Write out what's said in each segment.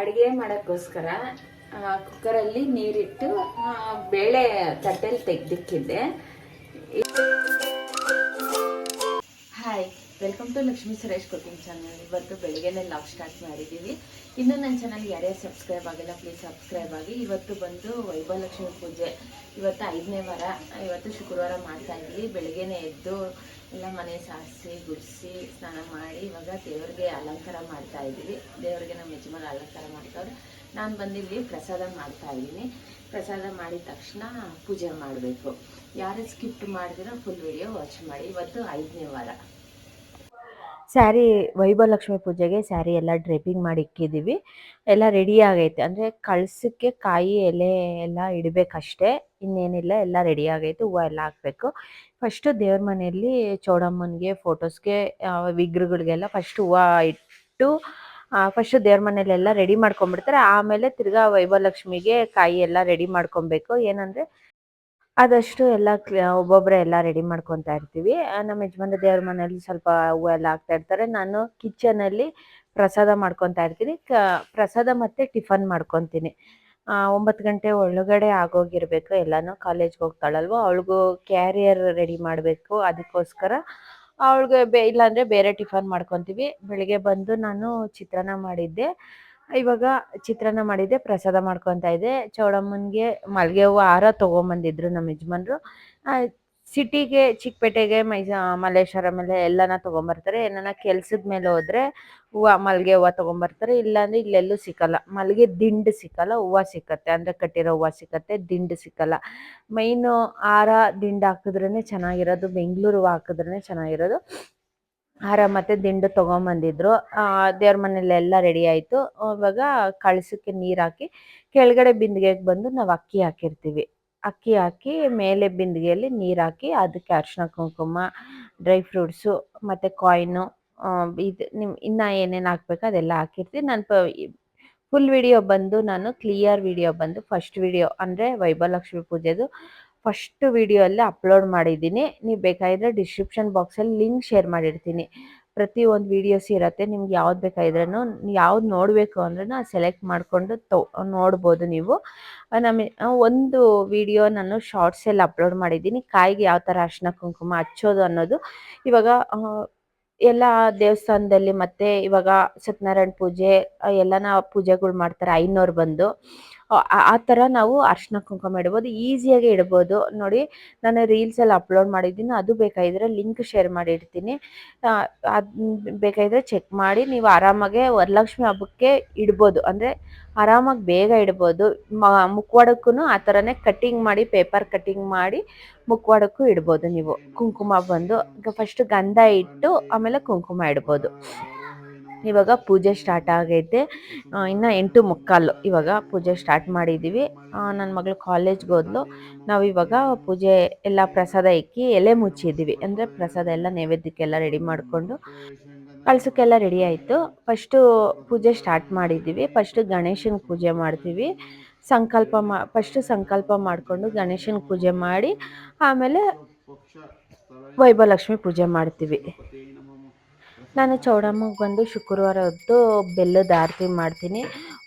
ಅಡುಗೆ ಮಾಡೋಕ್ಕೋಸ್ಕರ ಕುಕ್ಕರಲ್ಲಿ ನೀರಿಟ್ಟು ಬೇಳೆ ತಟ್ಟೆಲಿ ತೆಗ್ದಿಕ್ಕಿದ್ದೆ. Hi welcome to Lakshmi Suresh cooking channel ಇವತ್ತು ಬೆಳಗ್ಗೆನೇ ಲಾಗ್ ಸ್ಟಾರ್ಟ್ ಮಾಡಿದ್ದೀವಿ. ಇನ್ನೂ ನನ್ನ ಚಾನಲ್ ಯಾರ್ಯಾರು ಸಬ್ಸ್ಕ್ರೈಬ್ ಆಗಿಲ್ಲ ಪ್ಲೀಸ್ ಸಬ್ಸ್ಕ್ರೈಬ್ ಆಗಿ. ಇವತ್ತು ಬಂದು ವೈಭವಲಕ್ಷ್ಮಿ ಪೂಜೆ. ಇವತ್ತು ಐದನೇ ವಾರ, ಇವತ್ತು ಶುಕ್ರವಾರ ಮಾಡ್ತಾ ಇದ್ದೀವಿ ಬೆಳಗ್ಗೆನೇ ಎದ್ದು ಎಲ್ಲ ಮನೆ ಸಾರಿಸಿ, ಗುಡಿಸಿ, ಸ್ನಾನ ಮಾಡಿ, ಇವಾಗ ದೇವ್ರಿಗೆ ಅಲಂಕಾರ ಮಾಡ್ತಾ ಇದ್ದೀವಿ. ದೇವ್ರಿಗೆ ನಮ್ಮ ಯಜಮಾನ ಅಲಂಕಾರ ಮಾಡ್ತಾವ್ರೆ. ನಾನು ಬಂದಿಲ್ಲಿ ಪ್ರಸಾದ ಮಾಡ್ತಾ ಇದ್ದೀನಿ. ಪ್ರಸಾದ ಮಾಡಿದ ತಕ್ಷಣ ಪೂಜೆ ಮಾಡಬೇಕು. ಯಾರು ಸ್ಕಿಪ್ ಮಾಡಿದಿರೋ ಫುಲ್ ವಿಡಿಯೋ ವಾಚ್ ಮಾಡಿ. ಇವತ್ತು ಐದನೇ ವಾರ. ಸ್ಯಾರಿ ವೈಭವಲಕ್ಷ್ಮಿ ಪೂಜೆಗೆ ಸ್ಯಾರಿ ಎಲ್ಲ ಡ್ರೈಪಿಂಗ್ ಮಾಡಿ ಇಕ್ಕಿದ್ದೀವಿ ಎಲ್ಲ ರೆಡಿ ಆಗೈತೆ. ಅಂದರೆ ಕಳ್ಸಕ್ಕೆ ಕಾಯಿ, ಎಲೆ ಎಲ್ಲ ಇಡಬೇಕಷ್ಟೇ. ಇನ್ನೇನಿಲ್ಲ, ಎಲ್ಲ ರೆಡಿ ಆಗೈತೆ. ಹೂವು ಎಲ್ಲ ಹಾಕಬೇಕು. ಫಸ್ಟು ದೇವ್ರ ಮನೆಯಲ್ಲಿ ಚೌಡಮ್ಮನಿಗೆ ಫೋಟೋಸ್ಗೆ ವಿಗ್ರಹಗಳಿಗೆಲ್ಲ ಫಸ್ಟ್ ಹೂವು ಇಟ್ಟು ಫಸ್ಟು ದೇವ್ರ ಮನೇಲೆಲ್ಲ ರೆಡಿ ಮಾಡ್ಕೊಂಡ್ಬಿಡ್ತಾರೆ. ಆಮೇಲೆ ತಿರ್ಗಾ ವೈಭವಲಕ್ಷ್ಮಿಗೆ ಕಾಯಿ ಎಲ್ಲ ರೆಡಿ ಮಾಡ್ಕೊಬೇಕು. ಏನಂದರೆ ಆದಷ್ಟು ಎಲ್ಲ ಒಬ್ಬೊಬ್ಬರೇ ಎಲ್ಲ ರೆಡಿ ಮಾಡ್ಕೊತಾ ಇರ್ತೀವಿ. ನಮ್ಮ ಯಜಮಾನ್ರ ದೇವ್ರ ಮನೆಯಲ್ಲಿ ಸ್ವಲ್ಪ ಹೂವು ಎಲ್ಲ ಹಾಕ್ತಾ ಇರ್ತಾರೆ. ನಾನು ಕಿಚನಲ್ಲಿ ಪ್ರಸಾದ ಮಾಡ್ಕೊತಾ ಇರ್ತೀನಿ. ಕ, ಪ್ರಸಾದ ಮತ್ತು ಟಿಫನ್ ಮಾಡ್ಕೊತೀನಿ. ಒಂಬತ್ತು ಗಂಟೆ ಒಳಗಡೆ ಆಗೋಗಿರ್ಬೇಕು. ಎಲ್ಲನೂ ಕಾಲೇಜ್ಗೆ ಹೋಗ್ತಾಳಲ್ವ. ಅವಳಿಗೂ ಕ್ಯಾರಿಯರ್ ರೆಡಿ ಮಾಡಬೇಕು. ಅದಕ್ಕೋಸ್ಕರ ಅವಳಿಗೆ ಬೇ, ಇಲ್ಲಾಂದರೆ ಬೇರೆ ಟಿಫನ್ ಮಾಡ್ಕೊತೀವಿ. ಬೆಳಿಗ್ಗೆ ಬಂದು ನಾನು ಚಿತ್ರಾನ್ನ ಮಾಡಿದ್ದೆ. ಇವಾಗ ಚಿತ್ರಾನ್ನ ಮಾಡಿದ್ದೆ, ಪ್ರಸಾದ ಮಾಡ್ಕೊತಾ ಇದ್ದೆ. ಚೌಡಮ್ಮನಿಗೆ ಮಲ್ಲಿಗೆ ಹೂವು ಹಾರ ತಗೊಂಬಂದಿದ್ರು ನಮ್ಮ ಯಜಮಾನ್ರು. ಸಿಟಿಗೆ, ಚಿಕ್ಕಪೇಟೆಗೆ, ಮೈಸ, ಮಲ್ಲೇಶ್ವರ ಮೇಲೆ ಎಲ್ಲನ ತೊಗೊಂಬರ್ತಾರೆ. ಏನಾನ ಕೆಲ್ಸದ ಮೇಲೆ ಹೋದ್ರೆ ಹೂವು ಮಲ್ಲಿಗೆ ಹೂವು ತೊಗೊಂಬರ್ತಾರೆ. ಇಲ್ಲಾಂದ್ರೆ ಇಲ್ಲೆಲ್ಲೂ ಸಿಕ್ಕಲ್ಲ. ಮಲ್ಲಿಗೆ ದಿಂಡು ಸಿಕ್ಕಲ್ಲ, ಹೂವು ಸಿಕ್ಕತ್ತೆ. ಅಂದರೆ ಕಟ್ಟಿರೋ ಹೂವು ಸಿಕ್ಕತ್ತೆ, ದಿಂಡು ಸಿಕ್ಕಲ್ಲ. ಮೈನು ಹಾರ ದಿಂಡು ಹಾಕಿದ್ರೇ ಚೆನ್ನಾಗಿರೋದು. ಬೆಂಗಳೂರು ಹೂವು ಹಾಕಿದ್ರೇ ಚೆನ್ನಾಗಿರೋದು. ಹಾರ ಮತ್ತು ದಿಂಡು ತೊಗೊಂಬಂದಿದ್ರು. ದೇವ್ರ ಮನೇಲೆಲ್ಲ ರೆಡಿ ಆಯಿತು. ಇವಾಗ ಕಳಸಕ್ಕೆ ನೀರು ಹಾಕಿ ಕೆಳಗಡೆ ಬಿಂದಿಗೆಗೆ ಬಂದು ನಾವು ಅಕ್ಕಿ ಹಾಕಿರ್ತೀವಿ. ಅಕ್ಕಿ ಹಾಕಿ ಮೇಲೆ ಬಿಂದಿಗೆಯಲ್ಲಿ ನೀರು ಹಾಕಿ ಅದಕ್ಕೆ ಅರಿಶಿನ ಕುಂಕುಮ, ಡ್ರೈ ಫ್ರೂಟ್ಸು ಮತ್ತು ಕಾಯಿನು ಇದು ನಿಮ್ಮ ಇನ್ನೂ ಏನೇನು ಹಾಕ್ಬೇಕು ಅದೆಲ್ಲ ಹಾಕಿರ್ತೀನಿ ನಾನು ಫುಲ್ ವಿಡಿಯೋ ಬಂದು ನಾನು ಕ್ಲಿಯರ್ ವಿಡಿಯೋ ಬಂದು ಫಸ್ಟ್ ವಿಡಿಯೋ ಅಂದರೆ ವೈಭವಲಕ್ಷ್ಮಿ ಪೂಜೆದು ಫಸ್ಟ್ ವಿಡಿಯೋ ಅಲ್ಲಿ ಅಪ್ಲೋಡ್ ಮಾಡಿದ್ದೀನಿ. ನೀವು ಬೇಕಾಗಿದ್ರೆ ಡಿಸ್ಕ್ರಿಪ್ಷನ್ ಬಾಕ್ಸಲ್ಲಿ ಲಿಂಕ್ ಶೇರ್ ಮಾಡಿರ್ತೀನಿ. ಪ್ರತಿ ಒಂದು ವಿಡಿಯೋಸ್ ಇರುತ್ತೆ. ನಿಮ್ಗೆ ಯಾವ್ದು ಬೇಕಾದ್ರೂ ಯಾವ್ದು ನೋಡಬೇಕು ಅಂದ್ರೂ ಸೆಲೆಕ್ಟ್ ಮಾಡಿಕೊಂಡು ನೋಡ್ಬೋದು ನೀವು. ನಮ್ಮ ಒಂದು ವಿಡಿಯೋ ನಾನು ಶಾರ್ಟ್ಸಲ್ಲಿ ಅಪ್ಲೋಡ್ ಮಾಡಿದ್ದೀನಿ. ಕಾಯಿಗೆ ಯಾವ ಥರ ಅರ್ಶಿನ ಕುಂಕುಮ ಹಚ್ಚೋದು ಅನ್ನೋದು. ಇವಾಗ ಎಲ್ಲ ದೇವಸ್ಥಾನದಲ್ಲಿ ಮತ್ತೆ ಇವಾಗ ಸತ್ಯನಾರಾಯಣ ಪೂಜೆ ಎಲ್ಲನ ಪೂಜೆಗಳು ಮಾಡ್ತಾರೆ. ಐನೋರು ಬಂದು. ಆ- ಥರ ನಾವು ಅರ್ಶಿನ ಕುಂಕುಮ ಇಡ್ಬೋದು. ಈಸಿಯಾಗಿ ಇಡ್ಬೋದು. ನೋಡಿ, ನಾನು ರೀಲ್ಸಲ್ಲಿ ಅಪ್ಲೋಡ್ ಮಾಡಿದ್ದೀನಿ. ಅದು ಬೇಕಾಗಿದ್ರೆ ಲಿಂಕ್ ಶೇರ್ ಮಾಡಿರ್ತೀನಿ. ಅದು ಬೇಕಾಗಿದ್ರೆ ಚೆಕ್ ಮಾಡಿ, ನೀವು ಆರಾಮಾಗೆ ವರಲಕ್ಷ್ಮಿ ಹಬ್ಬಕ್ಕೆ ಇಡ್ಬೋದು. ಅಂದರೆ ಆರಾಮಾಗಿ ಬೇಗ ಇಡ್ಬೋದು. ಮ ಮುಖವಾಡಕ್ಕೂ ಆ ಥರನೇ ಕಟ್ಟಿಂಗ್ ಮಾಡಿ ಪೇಪರ್ ಕಟ್ಟಿಂಗ್ ಮಾಡಿ ಮುಖವಾಡಕ್ಕೂ ಇಡ್ಬೋದು ನೀವು. ಕುಂಕುಮ ಬಂದು ಫಸ್ಟ್ ಗಂಧ ಇಟ್ಟು ಆಮೇಲೆ ಕುಂಕುಮ ಇಡ್ಬೋದು. ಇವಾಗ ಪೂಜೆ ಸ್ಟಾರ್ಟ್ ಆಗೈತೆ. ಇನ್ನು ಎಂಟು ಮುಕ್ಕಾಲು ಇವಾಗ ಪೂಜೆ ಸ್ಟಾರ್ಟ್ ಮಾಡಿದ್ದೀವಿ ನನ್ನ ಮಗಳು ಕಾಲೇಜ್ಗೆ ಹೋದ್ಲು. ನಾವು ಇವಾಗ ಪೂಜೆ ಎಲ್ಲ ಪ್ರಸಾದ ಇಕ್ಕಿ ಎಲೆ ಮುಚ್ಚಿದ್ದೀವಿ ಅಂದರೆ ಪ್ರಸಾದ ಎಲ್ಲ ನೈವೇದ್ಯಕ್ಕೆಲ್ಲ ರೆಡಿ ಮಾಡಿಕೊಂಡು ಕಳ್ಸೋಕ್ಕೆಲ್ಲ ರೆಡಿ ಆಯಿತು. ಫಸ್ಟು ಪೂಜೆ ಸ್ಟಾರ್ಟ್ ಮಾಡಿದ್ದೀವಿ ಫಸ್ಟು ಗಣೇಶನ ಪೂಜೆ ಮಾಡ್ತೀವಿ. ಸಂಕಲ್ಪ ಮಾ ಫಸ್ಟು ಸಂಕಲ್ಪ ಮಾಡಿಕೊಂಡು ಗಣೇಶನ ಪೂಜೆ ಮಾಡಿ ಆಮೇಲೆ ವೈಭವಲಕ್ಷ್ಮಿ ಪೂಜೆ ಮಾಡ್ತೀವಿ. ನಾನು ಚೌಡಮ್ಮಗೆ ಬಂದು ಶುಕ್ರವಾರ ಹೊತ್ತು ಬೆಲ್ಲದ ಆರತಿ ಮಾಡ್ತೀನಿ.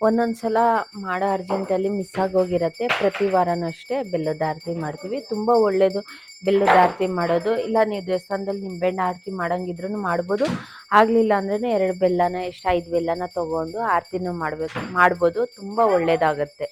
ಒಂದೊಂದು ಸಲ ಮಾಡೋ ಅರ್ಜೆಂಟಲ್ಲಿ ಮಿಸ್ ಆಗೋಗಿರುತ್ತೆ. ಪ್ರತಿ ವಾರನೂ ಅಷ್ಟೇ ಬೆಲ್ಲದ ಆರತಿ ಮಾಡ್ತೀವಿ. ತುಂಬ ಒಳ್ಳೆಯದು ಬೆಲ್ಲದ ಆರತಿ ಮಾಡೋದು. ಇಲ್ಲ, ನೀವು ದೇವಸ್ಥಾನದಲ್ಲಿ ನಿಂಬೆಹಣ್ಣು ಆರತಿ ಮಾಡಂಗಿದ್ರೂ ಮಾಡ್ಬೋದು. ಆಗಲಿಲ್ಲ ಅಂದ್ರೆ ಎರಡು ಬೆಲ್ಲನ, ಎಷ್ಟು ಐದು ಬೆಲ್ಲನ ತೊಗೊಂಡು ಆರತಿನೂ ಮಾಡಬೇಕು, ಮಾಡ್ಬೋದು. ತುಂಬ ಒಳ್ಳೆಯದಾಗತ್ತೆ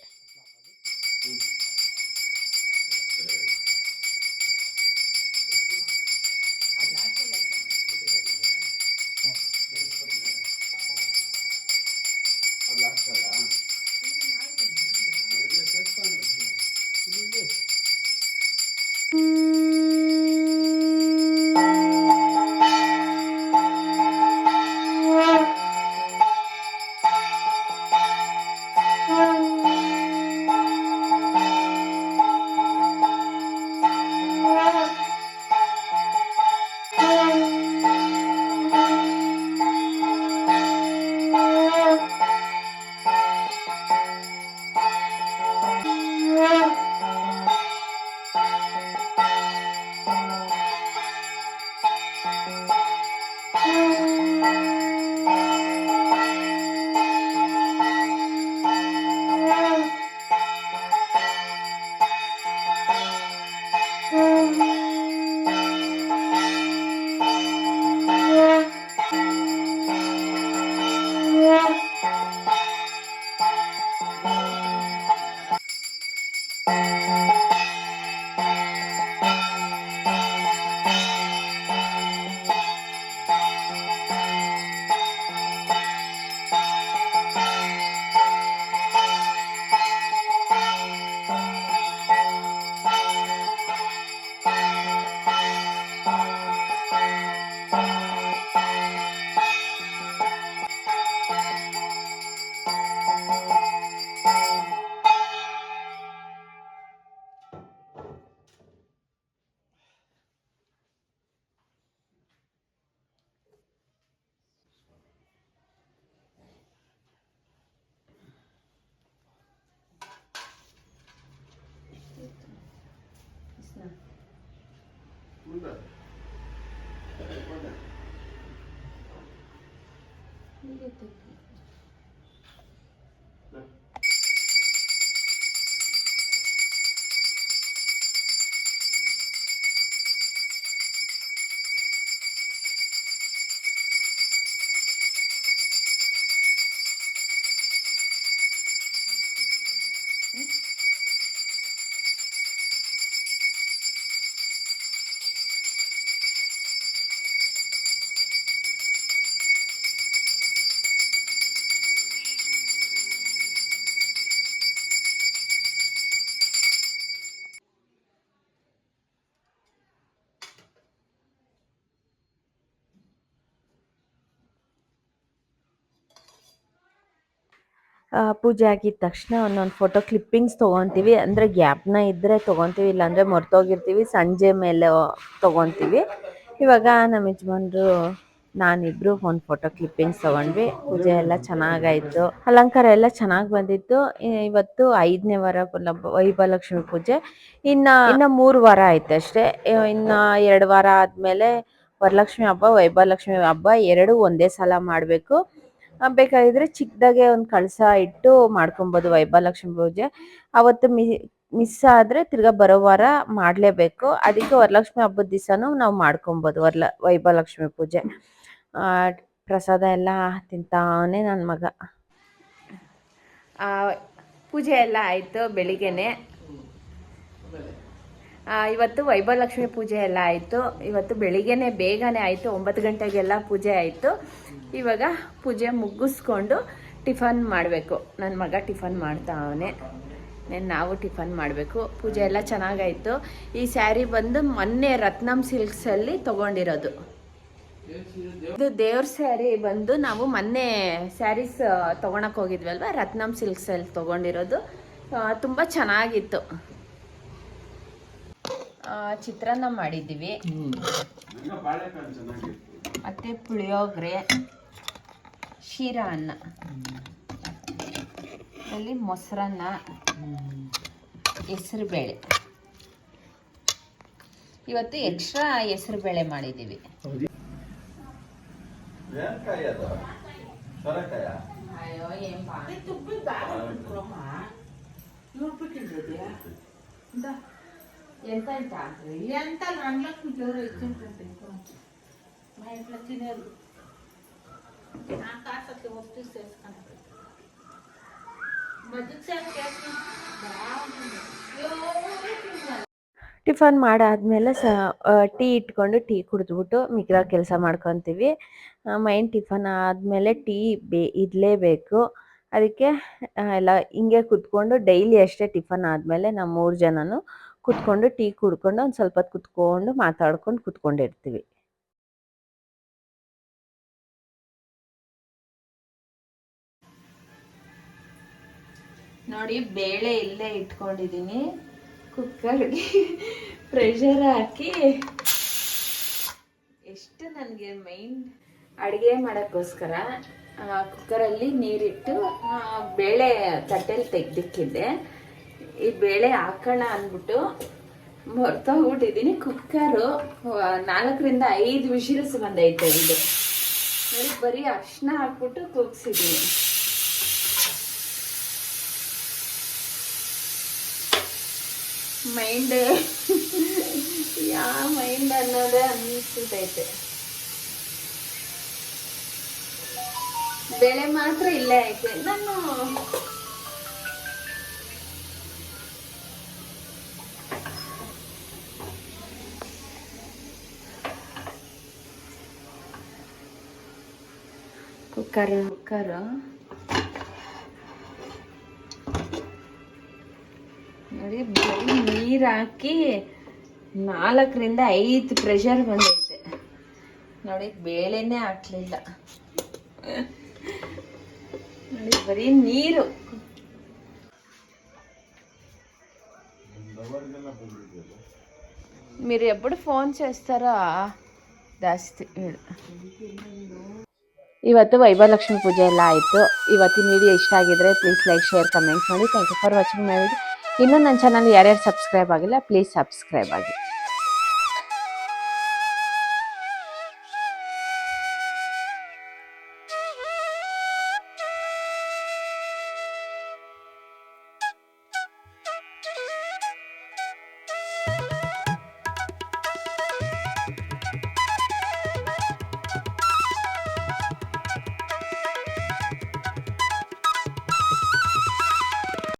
ಆ, ಪೂಜೆ ಆಗಿದ ತಕ್ಷಣ ಒಂದೊಂದು ಫೋಟೋ ಕ್ಲಿಪ್ಪಿಂಗ್ಸ್ ತೊಗೊತೀವಿ. ಅಂದರೆ ಗ್ಯಾಪ್ನ ಇದ್ದರೆ ತೊಗೊತೀವಿ, ಇಲ್ಲಾಂದರೆ ಮರ್ತೋಗಿರ್ತೀವಿ. ಸಂಜೆ ಮೇಲೆ ತೊಗೊತೀವಿ. ಇವಾಗ ನಮ್ಮ ಯಜಮಾನ್ರು, ನಾನಿಬ್ರು ಒಂದು ಫೋಟೋ ಕ್ಲಿಪ್ಪಿಂಗ್ಸ್ ತೊಗೊಂಡ್ವಿ. ಪೂಜೆ ಎಲ್ಲ ಚೆನ್ನಾಗಾಯಿತು. ಅಲಂಕಾರ ಎಲ್ಲ ಚೆನ್ನಾಗಿ ಬಂದಿತ್ತು. ಇವತ್ತು ಐದನೇ ವಾರ ವೈಭಲಕ್ಷ್ಮಿ ಪೂಜೆ. ಇನ್ನ ಇನ್ನ ಮೂರು ವಾರ ಆಯ್ತು ಅಷ್ಟೇ. ಇನ್ನ ಎರಡು ವಾರ ಆದ್ಮೇಲೆ ವರಲಕ್ಷ್ಮಿ ಹಬ್ಬ ವೈಭಲಕ್ಷ್ಮಿ ಹಬ್ಬ, ಎರಡು ಒಂದೇ ಸಲ ಮಾಡಬೇಕು. ಬೇಕಾಗಿದ್ರೆ ಚಿಕ್ಕದಾಗೆ ಒಂದು ಕಳಸ ಇಟ್ಟು ಮಾಡ್ಕೊಬೋದು ವೈಭಲಕ್ಷ್ಮಿ ಪೂಜೆ. ಅವತ್ತು ಮಿ ಮಿಸ್ ಆದರೆ ತಿರ್ಗಾ ಬರೋ ವಾರ ಮಾಡಲೇಬೇಕು. ಅದಕ್ಕೆ ವರಲಕ್ಷ್ಮಿ ಹಬ್ಬದ ದಿವಸನೂ ನಾವು ಮಾಡ್ಕೊಬೋದು ವರಲ ವೈಭಲಕ್ಷ್ಮಿ ಪೂಜೆ. ಪ್ರಸಾದ ಎಲ್ಲ ತಿಂತಾನೆ ನನ್ನ ಮಗ. ಪೂಜೆ ಎಲ್ಲ ಆಯಿತು ಬೆಳಿಗ್ಗೆನೆ. ಇವತ್ತು ವೈಭವಲಕ್ಷ್ಮಿ ಪೂಜೆ ಎಲ್ಲ ಆಯಿತು. ಇವತ್ತು ಬೆಳಿಗ್ಗೆನೆ ಬೇಗನೆ ಆಯಿತು. ಒಂಬತ್ತು ಗಂಟೆಗೆಲ್ಲ ಪೂಜೆ ಆಯಿತು. ಇವಾಗ ಪೂಜೆ ಮುಗಿಸ್ಕೊಂಡು ಟಿಫನ್ ಮಾಡಬೇಕು. ನನ್ನ ಮಗ ಟಿಫನ್ ಮಾಡ್ತಾವನೆ. ನೇನು ನಾವು ಟಿಫನ್ ಮಾಡಬೇಕು. ಪೂಜೆ ಎಲ್ಲ ಚೆನ್ನಾಗಾಯಿತು. ಈ ಸ್ಯಾರಿ ಬಂದು ಮೊನ್ನೆ ರತ್ನಂ ಸಿಲ್ಕ್ಸಲ್ಲಿ ತೊಗೊಂಡಿರೋದು. ಇದು ದೇವ್ರ ಸ್ಯಾರಿ ಬಂದು ನಾವು ಮೊನ್ನೆ ಸ್ಯಾರೀಸ್ ತೊಗೊಳಕ್ಕೆ ಹೋಗಿದ್ವಲ್ವ? ರತ್ನಂ ಸಿಲ್ಕ್ಸಲ್ಲಿ ತೊಗೊಂಡಿರೋದು. ತುಂಬ ಚೆನ್ನಾಗಿತ್ತು. ಚಿತ್ರಾನ್ನ ಮಾಡಿದ್ದೀವಿ. ಮತ್ತೆ ಪುಳಿಯೋಗರೆ ಶೀರಾ ಅನ್ನ. ಅಲ್ಲಿ ಮೊಸರನ್ನ ಹೆಸರುಬೇಳೆ ಇವತ್ತು ಎಕ್ಸ್ಟ್ರಾ ಹೆಸರು ಬೇಳೆ ಮಾಡಿದ್ದೀವಿ. ಅಯ್ಯೋ ಏನ್ ఎంత ఎంత ఎంత రెండు లక్షలు ఎవరో ఇచ్చింటే మా ఇంట్లో తినేది నా కాసు అట్లా వస్తూ చేసుకున్నాను మజ్జిగ సేవ చేసిన బాగుంటుంది ఎవరు ಟಿಫನ್ ಮಾಡಾದ್ಮೇಲೆ ಸ ಟೀ ಇಟ್ಕೊಂಡು ಟೀ ಕುಡಿದ್ಬಿಟ್ಟು ಮಿಗ್ರ ಕೆಲಸ ಮಾಡ್ಕೊತೀವಿ ಮೈನ್ ಟಿಫನ್ ಆದಮೇಲೆ ಟೀ ಬೇ ಇರಲೇಬೇಕು ಅದಕ್ಕೆ ಆ, ಎಲ್ಲ ಹಿಂಗೆ ಕುತ್ಕೊಂಡು ಡೈಲಿ ಅಷ್ಟೇ ಟಿಫನ್ ಆದಮೇಲೆ ನಾವು ಮೂರು ಜನನು ಕುತ್ಕೊಂಡು ಟೀ ಕುಡ್ಕೊಂಡು ಒಂದು ಸ್ವಲ್ಪ ಹೊತ್ತು ಕುತ್ಕೊಂಡು ಮಾತಾಡ್ಕೊಂಡು ಕುತ್ಕೊಂಡಿರ್ತೀವಿ. ನೋಡಿ ಬೇಳೆ ಇಲ್ಲೇ ಇಟ್ಕೊಂಡಿದ್ದೀನಿ ಕುಕ್ಕರ್ಗೆ ಪ್ರೆಷರ್ ಹಾಕಿ ಎಷ್ಟು ನನಗೆ ಮೈನ್ ಅಡುಗೆ ಮಾಡೋಕ್ಕೋಸ್ಕರ ಕುಕ್ಕರಲ್ಲಿ ನೀರಿಟ್ಟು ಬೇಳೆ ತಟ್ಟೆಲಿ ತೆಗ್ದಿಕ್ಕಿದ್ದೆ. ಈ ಬೇಳೆ ಹಾಕೋಣ ಅಂದ್ಬಿಟ್ಟು ಮರ್ತೋಗ್ಬಿಟ್ಟಿದ್ದೀನಿ ಕುಕ್ಕರು ನಾಲ್ಕರಿಂದ ಐದು ವಿಶಿಲ್ಸ್ ಬಂದೈತೆ ಇದು. ಬರೀ ಅರ್ಶಿನ ಹಾಕ್ಬಿಟ್ಟು ಕೂಗ್ಸಿದ್ದೀನಿ ಮೈಂಡ್ ಯಾವ ಮೈಂಡ್ ಅನ್ನೋದೇ ಅನ್ನಿಸ್ತೈತೆ ಬೆಳೆ ಮಾತ್ರ ಇಲ್ಲೇ ಐತೆ. ನಾನು ಕುಕ್ಕರ್ ಕುಕ್ಕರ್ ನೋಡಿ ಬರೀ ನೀರು ಹಾಕಿ ನಾಲ್ಕರಿಂದ ಐದು ಪ್ರೆಷರ್ ಬಂದೈತೆ ನೋಡಿ ಬೇಳೆನೇ ಹಾಕ್ಲಿಲ್ಲ ನೋಡಿ ಬರೀ ನೀರು మీరు ఎప్పుడు ఫోన్ చేస్తారా ಜಾಸ್ತಿ ಹೇಳು ಇವತ್ತು ವೈಭವಲಕ್ಷ್ಮಿ ಪೂಜೆ ಎಲ್ಲ ಆಯಿತು. ಇವತ್ತಿನ ವಿಡಿಯೋ ಇಷ್ಟ ಆಗಿದ್ರೆ ಪ್ಲೀಸ್ ಲೈಕ್ ಶೇರ್ ಕಮೆಂಟ್ ಮಾಡಿ. Thank you for watching my video ಇನ್ನೂ ನನ್ನ ಚಾನಲ್ ಯಾರ್ಯಾರು ಸಬ್ಸ್ಕ್ರೈಬ್ ಆಗಿಲ್ಲ ಪ್ಲೀಸ್ ಸಬ್ಸ್ಕ್ರೈಬ್ ಆಗಿ.